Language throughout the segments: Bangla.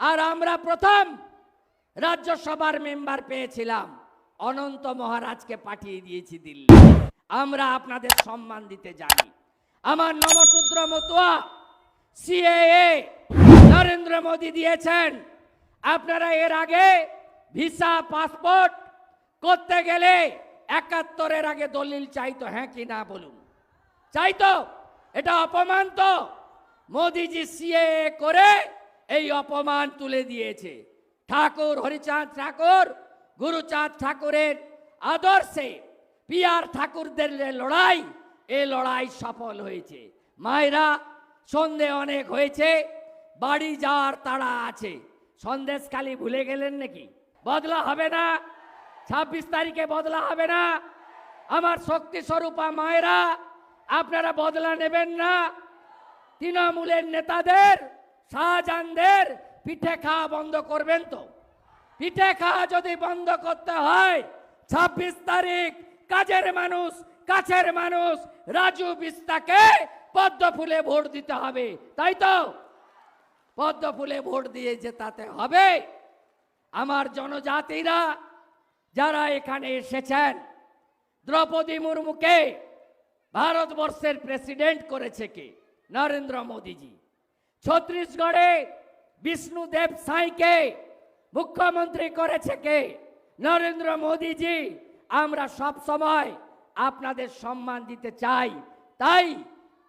আর আমরা প্রথম রাজ্যসভার মেম্বার পেয়েছিলাম। অনন্ত মহারাজকে পাঠিয়ে দিয়েছি দিল্লি। আমরা আপনাদের সম্মান দিতে জানি। আমার নমশূদ্র মতুয়া সিএএ নরেন্দ্র মোদী দিয়েছেন। আপনারা এর আগে ভিসা, পাসপোর্ট করতে গেলে একাত্তরের আগে দলিল চাইতো হ্যাঁ কি না বলুন? চাইতো? এটা অপমান তো মোদিজি সিএ করে এই অপমান তুলে দিয়েছে। ঠাকুর, হরিচাঁদ ঠাকুর, গুরুচাঁদ ঠাকুরের আদর্শে পিয়ার ঠাকুরদের লড়াই, এ লড়াই সফল হয়েছে। মায়েরা, সন্ধে অনেক হয়েছে, বাড়ি যাওয়ার তাড়া আছে। সন্দেশ খালি ভুলে গেলেন নাকি? বদলা হবে না। ছাব্বিশ তারিখে বদলা হবে না। আমার শক্তি স্বরূপা মায়েরা, আপনারা বদলা নেবেন না। তৃণমূলের নেতাদের শাহজাহানদের পিঠে খাওয়া বন্ধ করবেন তো। পিঠে খাওয়া যদি বন্ধ করতে হয়, ছাব্বিশ তারিখ কাজের মানুষ, কাছের মানুষ, রাজু বিস্তাকে পদ্ম ফুলে ভোট দিতে হবে, তাই তো? পদ্ম ফুলে ভোট দিয়ে জেতাতে হবে। আমার জনজাতিরা যারা এখানে এসেছেন, দ্রৌপদী মুর্মুকে ভারতবর্ষের প্রেসিডেন্ট করেছে কে? নরেন্দ্র মোদীজি। ছত্তিশগড়ে বিষ্ণুদেব সাইকে মুখ্যমন্ত্রী করেছে কে? নরেন্দ্র মোদীজি, আমরা সব সময় আপনাদের সম্মান দিতে চাই। তাই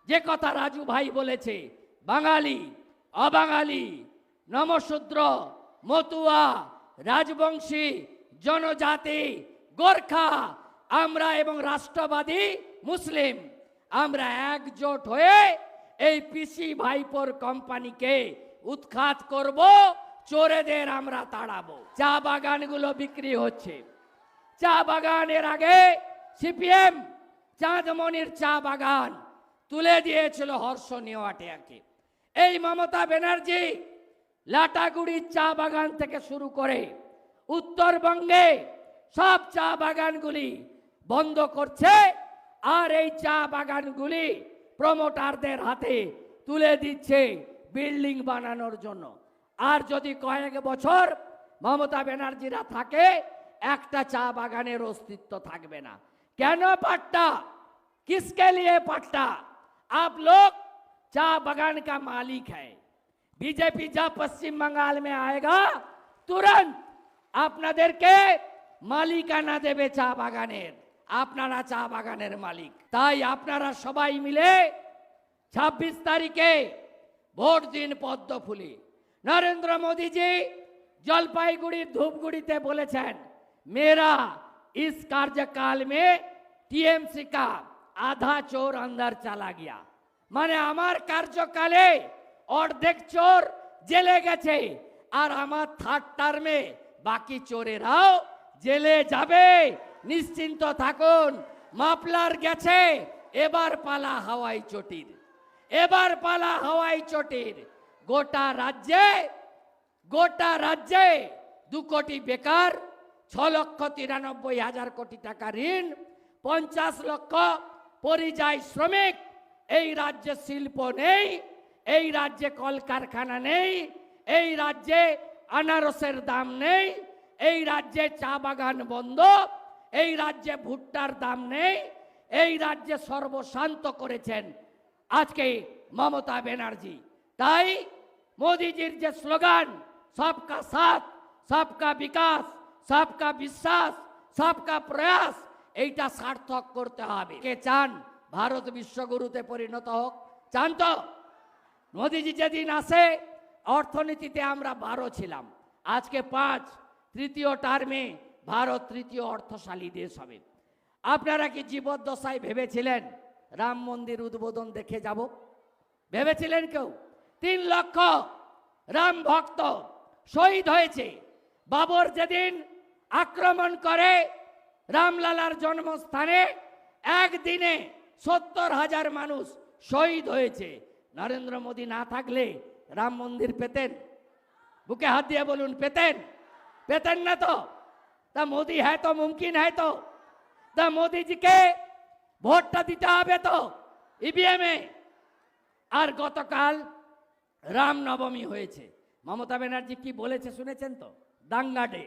যে কথা রাজু ভাই বলেছে, বাঙালি, অবাঙালি, নমশূদ্র, মতুয়া, রাজবংশী, জনজাতি, গোর্খা, আমরা এবং রাষ্ট্রবাদী মুসলিম, আমরা একজোট হয়ে এই পিসি ভাইপোর কোম্পানিকে উৎখাত করব, চোরেদের আমরা তাড়াবো। চা বাগানগুলো বিক্রি হচ্ছে। চা বাগানের আগে সিপিএম চাঁদমণির চা বাগান তুলে দিয়েছিল হর্ষ নেওয়াটিয়াকে। এই মমতা ব্যানার্জি লাটাগুড়ির চা বাগান থেকে শুরু করে উত্তরবঙ্গে সব চা বাগানগুলি বন্ধ করছে, আর এই চা বাগানগুলি প্রমোটারদের হাতে তুলে দিচ্ছে বিল্ডিং বানানোর জন্য আর যদি কয়েক বছর মমতা ব্যানার্জিরা থাকে একটা চা বাগানের অস্তিত্ব থাকবে না কেন পাট্টা किसके लिए पट्टा आप लोग चा बगान का मालिक है बीजेपी जब पश्चिम बंगाल में आएगा तुरंत আপনাদেরকে মালিকানা দেবে চা বাগানের আপনারা চা বাগানের মালিক তাই আপনারা সবাই মিলে ছাব্বিশ তারিখে ভোট দিন পদ্ম ফুলে নরেন্দ্র মোদীজি জলপাইগুড়ির ধূপগুড়িতে বলেছেন मेरा इस कार्यकाल में টিএমসি का আধা চোর अंदर चला गया মানে আমার কার্যকালে অর্ধেক চোর জেলে গেছে আর আমার থার্ড টার্মে বাকি চোরেরাও জেলে যাবে নিশ্চিন্ত থাকুন মাপলার গেছে, এবার পালা হাওয়াই চটির, এবার পালা হাওয়াই চটির। গোটা রাজ্যে গোটা রাজ্যে দু কোটি বেকার, ছ লক্ষ তিরানব্বই হাজার কোটি টাকা ঋণ, পঞ্চাশ লক্ষ পরিযায়ী শ্রমিক। এই রাজ্যে শিল্প নেই, এই রাজ্যে কলকারখানা নেই, এই রাজ্যে আনারসের দাম নেই, এই রাজ্যে চা বাগান বন্ধ এই রাজ্যে ভুট্টার দাম নেই, এই রাজ্যে সর্বশান্ত করেছেন আজকে মমতা ব্যানার্জি। তাই মোদিজির যে স্লোগান, সবকা সাথ, সবকা বিকাশ, সবকা বিশ্বাস, সবকা প্রয়াস এইটা সার্থক করতে হবে। কে চান ভারত বিশ্বগুরুতে পরিণত হোক? চান তো? মোদিজি যেদিন আসে, অর্থনীতিতে আমরা বারো ছিলাম। আজকে পাঁচ, তৃতীয় টার্মে ভারত তৃতীয় অর্থশালী দেশ হবে। আপনারা কি জীবদ্দশায় ভেবেছিলেন রাম মন্দির উদ্বোধন দেখে যাব? ভেবেছিলেন কেউ? তিন লক্ষ রাম ভক্ত শহীদ হয়েছে। বাবর যেদিন আক্রমণ করে রামলালার জন্মস্থানে, একদিনে সত্তর হাজার মানুষ শহীদ হয়েছে। নরেন্দ্র মোদী না থাকলে রাম মন্দির পেতেন? বুকে হাত দিয়ে বলুন, পেতেন? পেতেন না তো? তা মোদি হ্যাঁ তো মুমকিন হ্যাঁ তো। তা মোদিজিকে ভোটটা দিতে হবে তো ইভিএমে আর গতকাল রামনবমী হয়েছে। মমতা ব্যানার্জি কি বলেছে শুনেছেন তো? দাঙ্গা ডে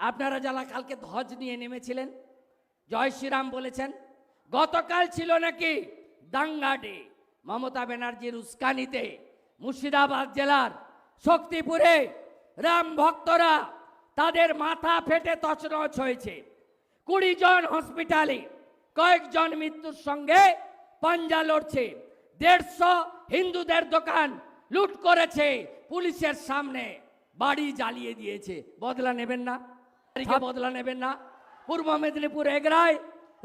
আপনারা যারা কালকে ধ্বজ নিয়ে নেমেছিলেন, জয় শ্রীরাম বলেছেন, গতকাল ছিল নাকি দাঙ্গা ডে মমতা ব্যানার্জির উস্কানিতে মুর্শিদাবাদ জেলার শক্তিপুরে রাম ভক্তরা তাদের মাথা ফেটে তছনছ হয়েছে। কুড়ি জন হসপিটালে কয়েকজন মৃত্যুর সঙ্গে পাঞ্জা লড়ছে। দেড়শো হিন্দুদের দোকান লুট করেছে পুলিশের সামনে। বাড়ি জ্বালিয়ে দিয়েছে। বদলা নেবেন না। তারিখে বদলা নেবেন না। পূর্ব মেদিনীপুর এগরায়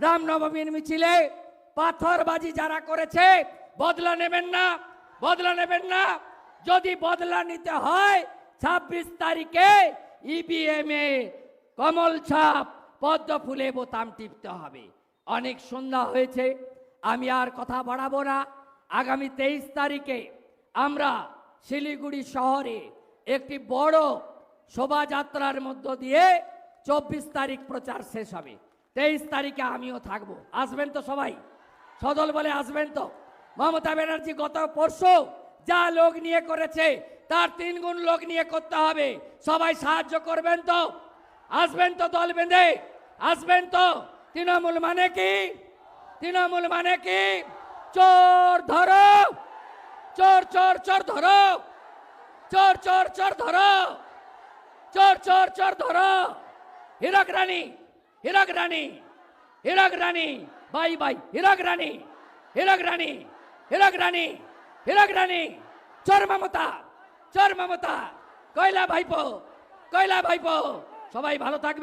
রামনবমীর মিছিলে পাথরবাজি যারা করেছে বদলা নেবেন না। বদলা নেবেন না। যদি বদলা নিতে হয় ছাব্বিশ তারিখে ইবিএম এ কমল ছাপ, পদ্ম ফুলে বোতাম টিপতে হবে। অনেক সন্ধ্যা হয়েছে, আমি আর কথা বাড়াবো না। আগামী তেইশ তারিখে আমরা শিলিগুড়ি শহরে একটি বড় শোভাযাত্রার মধ্য দিয়ে চব্বিশ তারিখ প্রচার শেষ হবে। তেইশ তারিখে আমিও থাকব। আসবেন তো সবাই? সদল বলে আসবেন তো? মমতা ব্যানার্জি গত পরশু যা লোক নিয়ে করেছে তার তিন গুণ লোক নিয়ে করতে হবে। সবাই সাহায্য করবেন তো? আসবেন তো দল বেঁধে? আসবেন তো? তৃণমূল মানে কি? তৃণমূল মানে কি? চোর ধরো। চোর চোর চোর ধরো। চোর চোর চোর ধরো। চোর চোর চোর ধরো। হীরক রানী হীরক রানী হীরক রানী। Bye bye, Hirak Rani Hirak Rani Hirak Rani Hirak Rani. চোর মমতা। চোর মমতা। কয়লা ভাইপো কয়লা ভাইপো। সবাই ভালো থাকবে